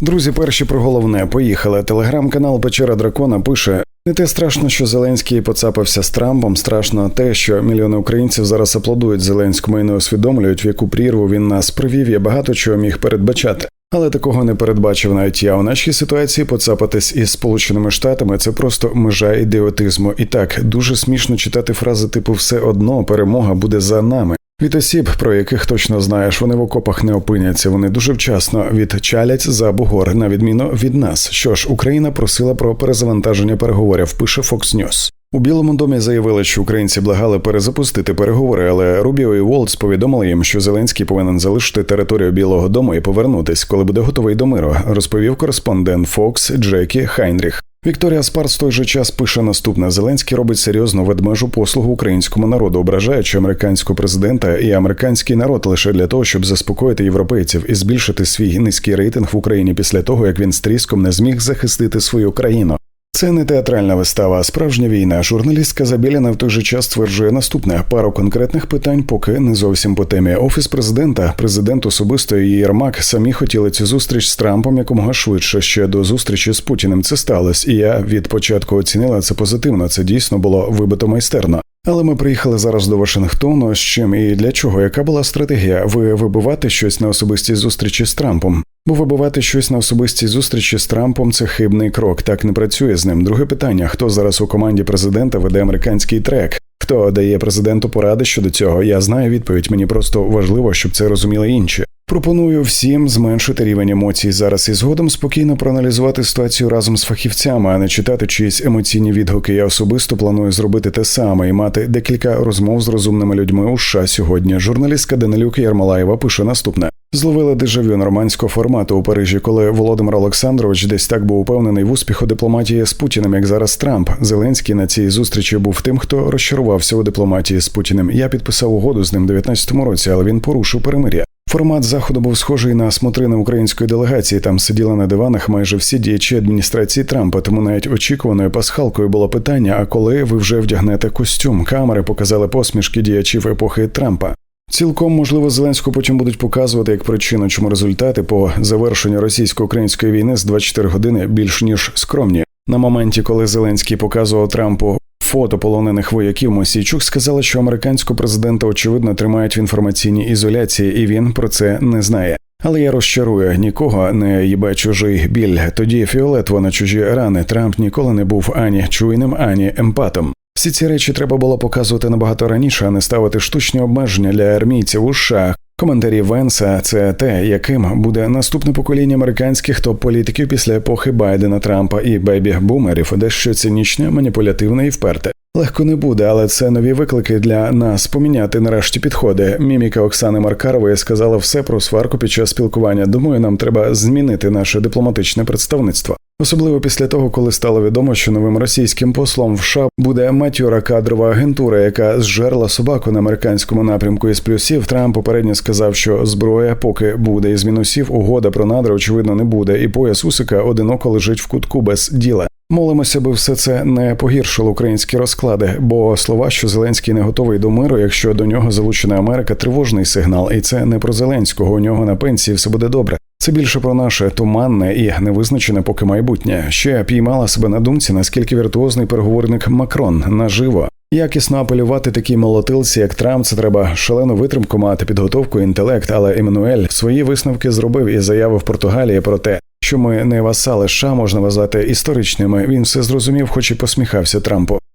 Друзі, перші про головне поїхали. Телеграм-канал Печера Дракона пише: не те страшно, що Зеленський поцапався з Трампом. Страшно те, що мільйони українців зараз аплодують Зеленському і не усвідомлюють, в яку прірву він нас привів. Я багато чого міг передбачати. Але такого не передбачив навіть я. У нашій ситуації поцапатись із Сполученими Штатами це просто межа ідіотизму. І так дуже смішно читати фрази типу все одно перемога буде за нами. Від осіб, про яких точно знаєш, вони в окопах не опиняться. Вони дуже вчасно відчалять за бугор, на відміну від нас. Що ж, Україна просила про перезавантаження переговорів. Пише Fox News. У Білому домі заявили, що українці благали перезапустити переговори, але Рубіо і Волтс повідомили їм, що Зеленський повинен залишити територію Білого Дому і повернутись, коли буде готовий до миру. Розповів кореспондент Фокс Джекі Хайнріх. Вікторія Спар в той же час пише наступне: Зеленський робить серйозну ведмежу послугу українському народу, ображаючи американського президента і американський народ лише для того, щоб заспокоїти європейців і збільшити свій низький рейтинг в Україні після того, як він з тріском не зміг захистити свою країну. Це не театральна вистава, а справжня війна. Журналістка Забєліна в той же час стверджує наступне: пару конкретних питань, поки не зовсім по темі. Офіс президента, президент особисто і Єрмак самі хотіли цю зустріч з Трампом якомога швидше. Ще до зустрічі з Путіним це сталося, і я від початку оцінила це позитивно. Це дійсно було вибито майстерно. Але ми приїхали зараз до Вашингтону. З чим і для чого? Яка була стратегія? Ви вибивати щось на особистій зустрічі з Трампом? Бо вибивати щось на особистій зустрічі з Трампом це хибний крок. Так не працює з ним. Друге питання: хто зараз у команді президента веде американський трек? Хто дає президенту поради щодо цього? Я знаю відповідь. Мені просто важливо, щоб це розуміли інші. Пропоную всім зменшити рівень емоцій зараз і згодом спокійно проаналізувати ситуацію разом з фахівцями, а не читати чиїсь емоційні відгуки. Я особисто планую зробити те саме і мати декілька розмов з розумними людьми у США сьогодні. Журналістка Данилюк Ярмолаєва пише наступне: зловила дежавю нормандського формату у Парижі, коли Володимир Олександрович десь так був упевнений в успіху дипломатії з Путіним, як зараз Трамп. Зеленський на цій зустрічі був тим, хто розчарувався у дипломатії з Путіним. Я підписав угоду з ним в 19-му році, але він порушив перемир'я. Формат заходу був схожий на смотрини української делегації. Там сиділи на диванах майже всі діячі адміністрації Трампа. Тому навіть очікуваною пасхалкою було питання: а коли ви вже вдягнете костюм? Камери показали посмішки діячів епохи Трампа. Цілком можливо, Зеленську потім будуть показувати як причину, чому результати по завершенню російсько-української війни з 24 години більш ніж скромні. На моменті, коли Зеленський показував Трампу фото полонених вояків, Мосійчук сказала, що американського президента очевидно тримають в інформаційній ізоляції, і він про це не знає. Але я розчарую нікого не їбе чужий біль. Тоді фіолетово на чужі рани Трамп ніколи не був ані чуйним, ані емпатом. Всі ці речі треба було показувати набагато раніше, а не ставити штучні обмеження для армійців у США. Коментарі Венса це те, яким буде наступне покоління американських топ-політиків після епохи Байдена, Трампа і бейбі-бумерів, дещо цинічне, маніпулятивне і вперте. Легко не буде, але це нові виклики для нас поміняти нарешті підходи. Міміка Оксани Маркарової сказала все про сварку під час спілкування. Думаю, нам треба змінити наше дипломатичне представництво. Особливо після того, коли стало відомо, що новим російським послом в США буде матюра кадрова агентура, яка зжерла собаку на американському напрямку із плюсів. Трамп попередньо сказав, що зброя, поки буде із мінусів, угода про надра очевидно не буде, і пояс Усика одиноко лежить в кутку без діла. Молимося, би все це не погіршило українські розклади, бо слова, що Зеленський не готовий до миру, якщо до нього залучена Америка, тривожний сигнал, і це не про Зеленського. У нього на пенсії все буде добре. Це більше про наше туманне і невизначене поки майбутнє. Ще піймала себе на думці, наскільки віртуозний переговорник Макрон наживо. Якісно апелювати такій молотилці, як Трамп, це треба шалену витримку мати підготовку, інтелект. Але Еммануель свої висновки зробив і заявив Португалії про те, що ми не васали США можна вважати історичними. Він все зрозумів, хоч і посміхався Трампу.